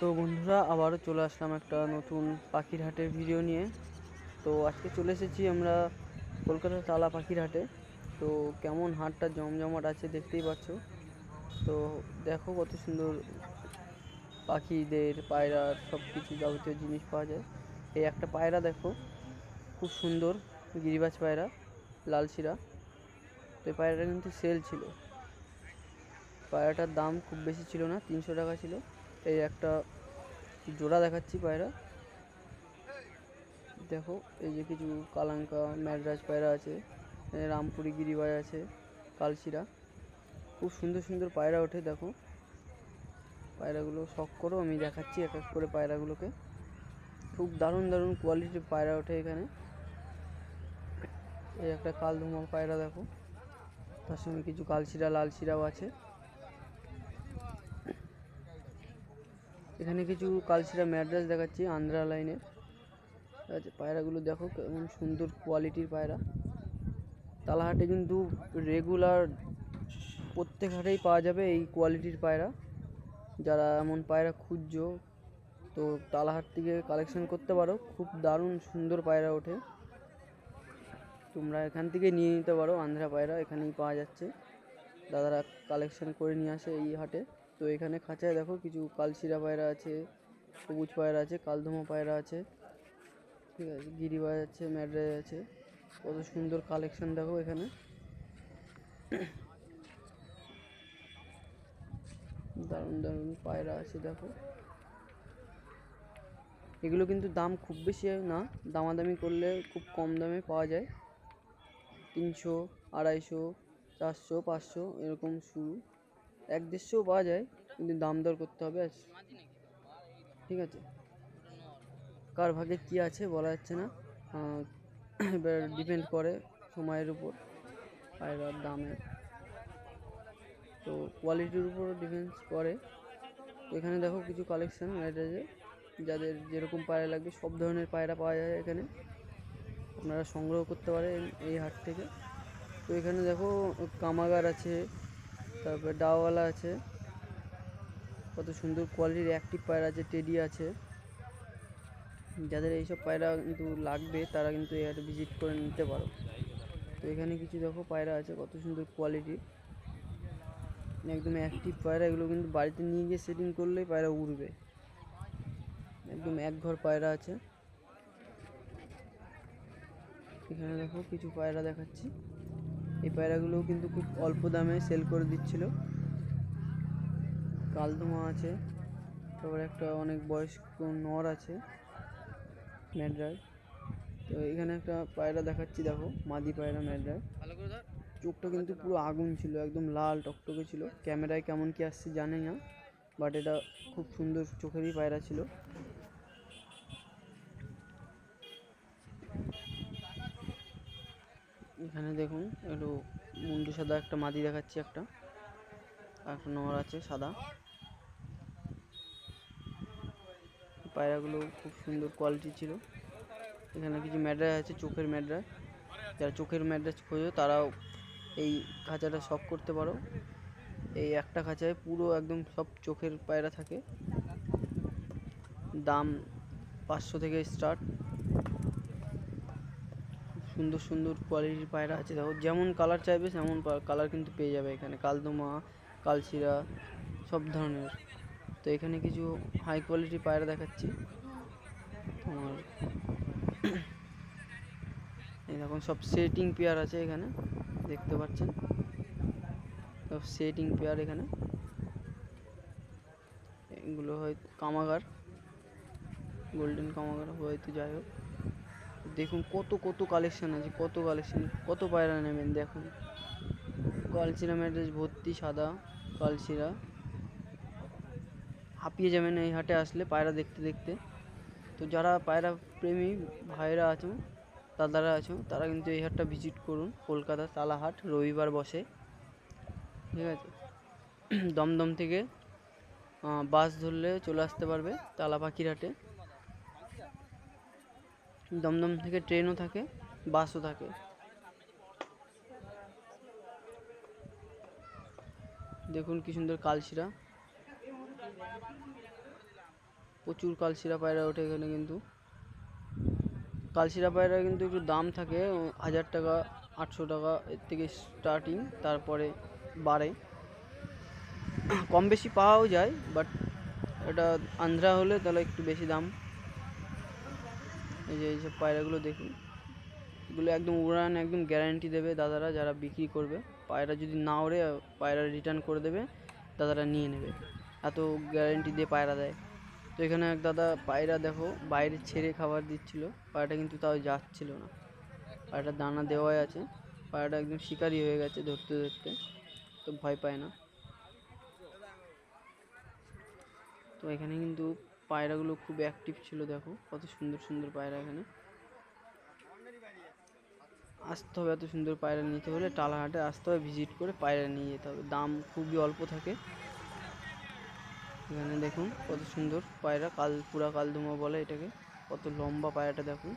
তো বন্ধুরা, আবারও চলে আসলাম একটা নতুন পাখির হাটের ভিডিও নিয়ে। তো আজকে চলে এসেছি আমরা কলকাতার তালা পাখির হাটে তো কেমন হাটটা জমজমাট আছে দেখতেই পাচ্ছ। তো দেখো কত সুন্দর পাখিদের পায়রার সব কিছু যাবতীয় জিনিস পাওয়া যায়। এই একটা পায়রা দেখো, খুব সুন্দর গিরিবাজ পায়রা, লাল শিরা। তো এই পায়রাটা কিন্তু সেল ছিল। পায়রাটার দাম খুব বেশি ছিল না, তিনশো টাকা ছিল। এই একটা জোড়া দেখাচ্ছি পায়রা। দেখো, এই যে কিছু কালাঙ্কা ম্যাডরাজ পায়রা আছে রামপুরি গিরিবাজ আছে, কালশিরা। খুব সুন্দর সুন্দর পায়রা ওঠে, দেখো। পায়রাগুলো শখ করো, আমি দেখাচ্ছি এক এক করে পায়রাগুলোকে। খুব দারুণ দারুণ কোয়ালিটির পায়রা ওঠে এখানে। এই একটা কালধুমা পায়রা, দেখো। তার সঙ্গে কিছু কালশিরা লাল শিরাও আছে। এখানে কিছু কালশিরা ম্যাড্রাস দেখাচ্ছি আন্ধ্রা লাইনের আচ্ছা পায়রাগুলো দেখো কেমন সুন্দর কোয়ালিটির পায়রা। তালাহাটে কিন্তু রেগুলার প্রত্যেক হাটেই পাওয়া যাবে এই কোয়ালিটির পায়রা। যারা এমন পায়রা খুঁজছো, তো তালাহাট থেকে কালেকশন করতে পারো। খুব দারুণ সুন্দর পায়রা ওঠে। তোমরা এখান থেকে নিয়ে নিতে পারো আন্ধ্রা পায়রা এখানেই পাওয়া যাচ্ছে। দাদারা কালেকশন করে নিয়ে আসে এই হাটে। তো এখানে খাঁচায় দেখো কিছু কালশিরা পায়রা আছে, সবুজ পায়রা আছে, কালধমা পায়রা আছে, ঠিক আছে, গিরিবাজ আছে, ম্যাড্রাজ আছে, কত সুন্দর কালেকশন দেখো এখানে। দারুণ দারুণ পায়রা আছে দেখো। এগুলো কিন্তু দাম খুব বেশি না, দামাদামি করলে খুব কম দামে পাওয়া যায়। তিনশো, আড়াইশো, চারশো, পাঁচশো এরকম শুরু। এক দেড়শোও পাওয়া যায়, কিন্তু দাম দর করতে হবে আর ঠিক আছে। কার ভাগে কী আছে বলা যাচ্ছে না। এবার ডিপেন্ড করে সময়ের উপর পায়রার দামের। তো কোয়ালিটির উপর ডিপেন্স করে। এখানে দেখো কিছু কালেকশন ম্যারেজে যাদের যেরকম পায়রা লাগবে, সব ধরনের পায়রা পাওয়া যায় এখানে। আপনারা সংগ্রহ করতে পারেন এই হাট থেকে। তো এখানে দেখো কামাগার আছে তারপরে ডাওয়ালা আছে। কত সুন্দর কোয়ালিটির অ্যাক্টিভ পায়রা আছে টেডি আছে। যাদের এইসব পায়রা কিন্তু লাগবে, তারা কিন্তু এই হাটে ভিজিট করে নিতে পারো। তো এখানে কিছু দেখো পায়রা আছে, কত সুন্দর কোয়ালিটির একদম অ্যাক্টিভ পায়রা, এগুলো কিন্তু বাড়িতে নিয়ে গিয়ে সেটিং করলেই পায়রা উড়বে। একদম এক ঘর পায়রা আছে। এখানে দেখো কিছু পায়রা দেখাচ্ছি। এই পায়রাগুলোও কিন্তু খুব অল্প দামে সেল করে দিচ্ছিল। কালদমা আছে তারপরে একটা অনেক বয়স্ক নর আছে ম্যাড্রাস তো এখানে একটা পায়রা দেখাচ্ছি দেখো মাদি পায়রা ম্যাড্রাস চোখটা কিন্তু পুরো আগুন ছিল একদম লাল টকটকে ছিল। ক্যামেরায় কেমন কি আসছে জানি না বাট এটা খুব সুন্দর চোখেরই পায়রা ছিল। এখানে দেখুন, একটু মুন্ডু সাদা একটা মাদি দেখাচ্ছি একটা। একটা নর আছে সাদা। পায়রাগুলো খুব সুন্দর কোয়ালিটি ছিল। এখানে কিছু ম্যাড্রাস আছে, চোখের ম্যাড্রাস যারা চোখের ম্যাড্রাস খোঁজো, তারাও এই খাঁচাটা শখ করতে পারো। এই একটা খাঁচায় পুরো একদম সব চোখের পায়রা থাকে। দাম পাঁচশো থেকে স্টার্ট সুন্দর সুন্দর কোয়ালিটির পায়রা আছে। দেখো, যেমন কালার চাইবে তেমন কালার কিন্তু পেয়ে যাবে এখানে। কালদমা, কালশিরা, সব ধরনের। তো এখানে কিছু হাই কোয়ালিটির পায়রা দেখাচ্ছি। তোমার দেখুন সব সেটিং পেয়ার আছে এখানে, দেখতে পাচ্ছেন? সব সেটিং পেয়ার এখানে। এগুলো হয়তো কামাগার। গোল্ডেন কামাগার হয়তো যাই হোক। দেখুন কত কত কালেকশন আছে, কত কালেকশন কত পায়রা নেবেন দেখুন। কালচিরা ম্যাড্রেস ভর্তি সাদা কালচিরা হাঁপিয়ে যাবেন এই হাটে আসলে পায়রা দেখতে দেখতে। তো যারা পায়রা প্রেমী ভাইরা আছো, দাদারা আছো, তারা কিন্তু এই হাটটা ভিজিট করুন। কলকাতা তালাহাট রবিবার বসে। ঠিক আছে? দমদম থেকে বাস ধরলে চলে আসতে পারবে তালা পাখির হাটে। দমদম থেকে ট্রেনও থাকে, বাসও থাকে। দেখুন কি সুন্দর কালশিরা। প্রচুর কালশিরা পায়রা ওঠে এখানে কিন্তু। কালশিরা পায়রা কিন্তু একটু দাম থাকে, হাজার টাকা, আটশো টাকা, এর থেকে স্টার্টিং তারপরে বাড়ে। কম বেশি পাওয়াও যায় বাট এটা আন্ধ্রা হলে তাহলে একটু বেশি দাম। এই যে এইসব পায়রাগুলো দেখুন। এগুলো একদম উড়ান, একদম গ্যারান্টি দেবে দাদারা যারা বিক্রি করবে। পায়রা যদি না ওড়ে, পায়রা রিটার্ন করে দেবে, দাদারা নিয়ে নেবে। এত গ্যারান্টি দিয়ে পায়রা দেয়। তো এখানে এক দাদা, পায়রা দেখো, বাইরে ছেড়ে খাবার দিচ্ছিল। পায়রাটা কিন্তু তাও যাচ্ছিল না। পায়রাটা দানা দেওয়াই আছে। পায়রাটা একদম শিকারি হয়ে গেছে ধরতে ধরতে। তো ভয় পায় না। তো এখানে কিন্তু পায়রাগুলো খুব অ্যাক্টিভ ছিল, দেখো। কত সুন্দর সুন্দর পায়রা এখানে। আসতে হবে এত সুন্দর পায়রা নিতে হলে, টালাহাটে আসতে হবে ভিজিট করে পায়রা নিয়ে যেতে হবে। দাম খুবই অল্প থাকে। এখানে দেখুন, কত সুন্দর পায়রা, কাল, পুরা কালদুমা বলে এটাকে। কত লম্বা পায়রাটা দেখুন।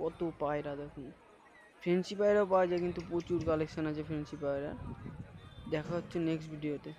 কত পায়রা দেখুন। ফেন্সি পায়রাও পাওয়া যায়, কিন্তু প্রচুর কালেকশন আছে ফেন্সি পায়রা। দেখা হচ্ছে নেক্সট ভিডিওতে